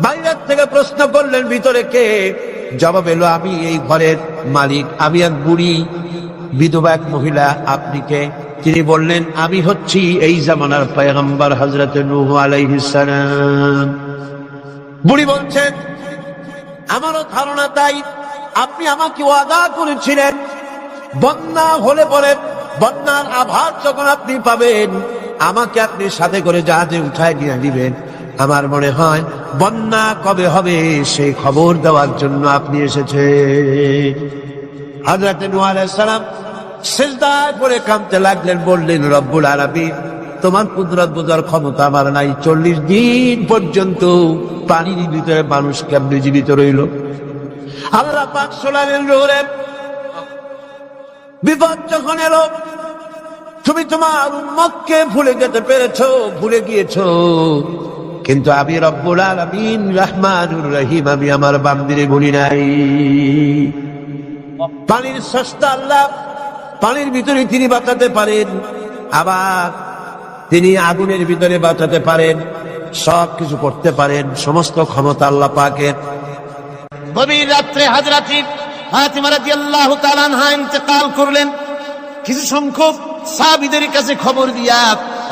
বাইরের থেকে প্রশ্ন করলেন, ভিতরে কে? জবাব এলো, আমি এই ঘরের মালিক, আমি এক বুড়ি, বিধবা এক মহিলা, আপনি কে? তিনি বললেন, আমি হচ্ছি এই জামানার পয়গম্বর হজরত নূহ আলাইহিস সালাম। বুড়ি বলছেন, আমারও ধারণা তাই, আপনি আমাকে ওয়াদা করেছিলেন, বন্যা হলে পরে বন্যার আভার যখন আপনি পাবেন, আমাকে আপনি সাথে করে জাহাজে উঠায় নিয়ে দিবেন। আমার মনে হয় বন্যা কবে হবে সেই খবর দেওয়ার জন্য আপনি এসেছে হাজরাতে সালাম সেজদায় পরে কামতে লাগলেন, বললেন, রব্বুল আরবি তোমার কুদরত বোঝার ক্ষমতা আমার নাই। চল্লিশ দিন পর্যন্ত পানির ভিতরে মানুষ কেমনি জীবিত রইল? আল্লাহ পাক শোনালেন রোরে বিপদ যখন এলো, তুমি তোমার উম্মতকে ভুলে যেতে পেরেছ, ভুলে গিয়েছো। কিন্তু আমি রব্বুল আলামিন রহমানুর রহিম, আমি আমার বান্দিরে ভুলি নাই। পানির সস্তা আল্লাহ, পানির ভিতরে তিনি বাঁচাতে পারেন, আবার তিনি আগুনের ভিতরে বাঁচাতে পারেন, সব কিছু করতে পারেন, সমস্ত ক্ষমতা আল্লাহ পাকের। গভীর রাত্রে হাজরাতি করলেন। কিছু সংখ্যক সাহাবীদের কাছে খবর দিয়া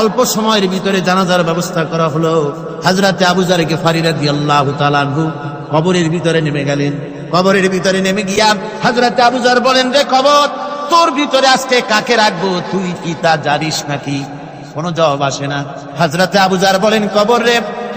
অল্প সময়ের ভিতরে জানাজার ব্যবস্থা করা হলো। হাজরাতে আবু ফারিরা দিয়ে আল্লাহ আনহু কবরের ভিতরে নেমে গেলেন। কবরের ভিতরে নেমে গিয়া হাজরাতে আবু জার বলেন, রে কবর, তোর ভিতরে আজকে কাকে রাখব? তুই কি তা জানিস নাকি? কোনো জবাব আসে না। হাজরাতে আবুজার বলেন, কবর রে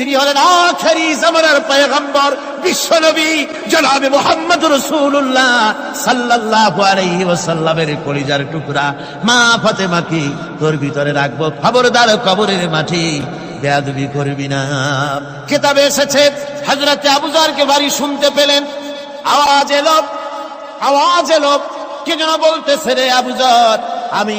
তিনি হলেন আখেরি জামানার পয়গম্বর, বিশ্বনবী জনাবে মোহাম্মদ রাসূলুল্লাহ সাল্লাল্লাহু আলাইহি ওয়াসাল্লামের কলিজার টুকরা। মা ফাতেমাকে তোর ভিতরে রাখব খবরদার কবরের মাটি। বেয়াদবি করবি না। কিতাবে এসেছে, হযরতে আবুজারকে বাড়ি শুনতে পেলেন। আওয়াজ এলো আওয়াজ এলো। কে যেন বলতেছে রে আবুজার আমি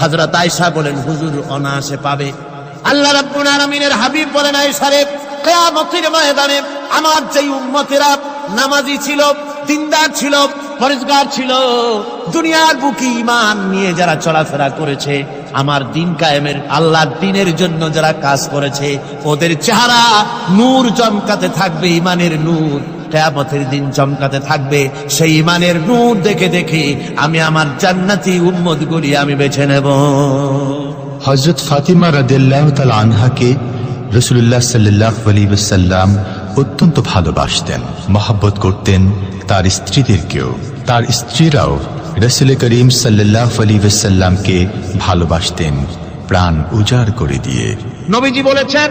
হাজরত আয়সা বলেন, হুজুর অনায়াসে পাবে। আল্লাহ রাব্বুল হাবিব বলেন ময়দানে আমার যেই উম্মতেরা নামাজি ছিল, দিনদার ছিল পরিষ্কার ছিল, দুনিয়ার বুকি ইমান নিয়ে যারা চলাফেরা করেছে, আমার দিন কায়েমের, আল্লাহর দিনের জন্য যারা কাজ করেছে, ওদের চেহারা নূর চমকাতে থাকবে ইমানের নূর। কেয়ামতের দিন চমকাতে থাকবে। সেই ইমানের নূর দেখে দেখে আমি আমার জান্নাতি উম্মত গুলি আমি বেছে নেব। হজরত ফাতিমা রাদিল্লাহ তাল আনহাকে রসুল্লাহ সাল্লাহ আলী সাল্লাম অত্যন্ত ভালোবাসতেন মহাব্বত করতেন তার স্ত্রীদেরকেও। তার স্ত্রীরাও রসুল করিম সাল্লাহ আলী সাল্লামকে ভালোবাসতেন প্রাণ উজাড় করে দিয়ে। নবীজি বলেছেন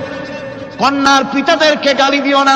কন্যার পিতাদেরকে গালি দিও না।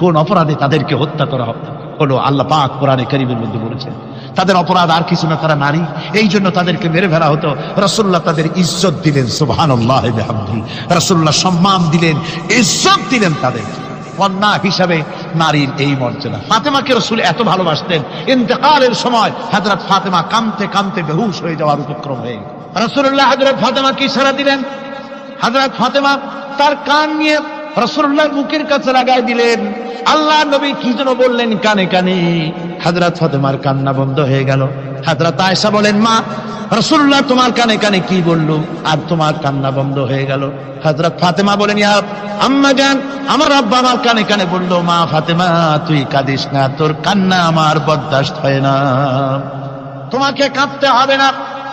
কোন অপরাধে তাদেরকে হত্যা করা হলো আল্লাহ পাক কোরআনে করিমের মধ্যে বলেছেন, তাদের অপরাধ আর কিছু না তারা নারী এই জন্য তাদেরকে মেরে ফেলা হতো। রসুল্লাহ তাদের ইজ্জত দিলেন সুবহান রসুল্লাহ সম্মান দিলেন, ইজ্জত দিলেন তাদের। কন্যা হিসাবে নারীর এই মর্যাদা। ফাতেমাকে রসুল এত ভালোবাসতেন। ইন্তেকালের সময় হাজরত ফাতেমা কামতে কামতে বেহুশ হয়ে যাওয়ার উপক্রম হয়ে। রসুল্লাহ হাজরত ফাতেমা কি সারা দিলেন। হাজরত ফাতেমা তার কান নিয়ে রসুল্লাহর মুখের কাছে লাগাই দিলেন। আল্লাহ নবী কি যেন বললেন কানে কানে। হাজরত ফাতেমার কান্না বন্ধ হয়ে গেল। হাজরত আয়েশা বলেন, মা রসুল্লাহ তোমার কানে কানে কি বলল? আর তোমার কান্না বন্ধ হয়ে গেল। হাজরত ফাতেমা বলেন, ইয়া আম্মা জান, আমার আব্বা আমার কানে কানে বলল, মা ফাতেমা, তুই কাঁদিস না, তোর কান্না আমার বরদাস্ত হয় না। তোমাকে কাঁদতে হবে না।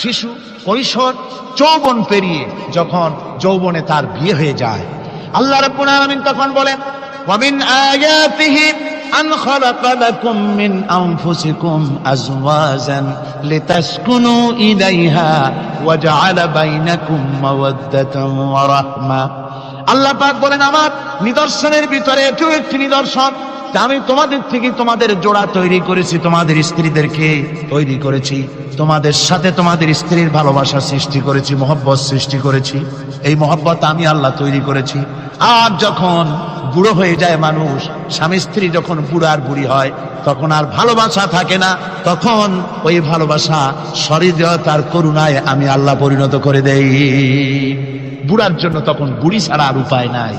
শিশু, কৈশোর, যৌবন পেরিয়ে যখন যৌবনে তার বিয়ে হয়ে যায়। আল্লাহ রাব্বুল আলামিন তখন বলেন ওয়ামিন আয়াতিহি লিতাসকুনু ইলাইহা ওয়া জাআলা বাইনাকুম মাওয়াদ্দাতান ওয়া রাহমা। আল্লাহ পাক বলেন, আমার নিদর্শনের ভিতরে এটিও একটি নিদর্শন আমি তোমাদের থেকে তোমাদের জোড়া তৈরি করেছি, তোমাদের স্ত্রীদেরকে তৈরি করেছি, তোমাদের সাথে তোমাদের স্ত্রীর ভালোবাসা সৃষ্টি করেছি, মহব্বত সৃষ্টি করেছি, এই মহব্বত আমি আল্লাহ তৈরি করেছি। আর যখন বুড়ো হয়ে যায় মানুষ, স্বামী স্ত্রী যখন বুড়ো আর বুড়ি হয়, তখন আর ভালোবাসা থাকে না, তখন ওই ভালোবাসা সরিদতার করুণায় আমি আল্লাহ পরিণত করে দেই। বুড়ার জন্য তখন বুড়ি ছাড়া আর উপায় নাই।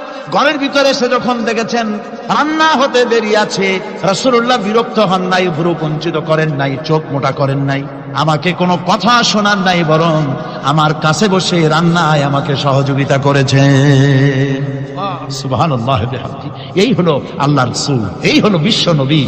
ঘরের ভিতরে এসে যখন দেখেছেন রান্না হতে দেরি আছে রসুল্লাহ বিরক্ত হন নাই, ভুরু কঞ্চিত করেন নাই, চোখ মোটা করেন নাই। আমাকে কোনো কথা শোনার নাই, বরং আমার কাছে বসে রান্নায় আমাকে সহযোগিতা করেছে। এই হলো আল্লাহর রসুল, এই হলো বিশ্ব নবী।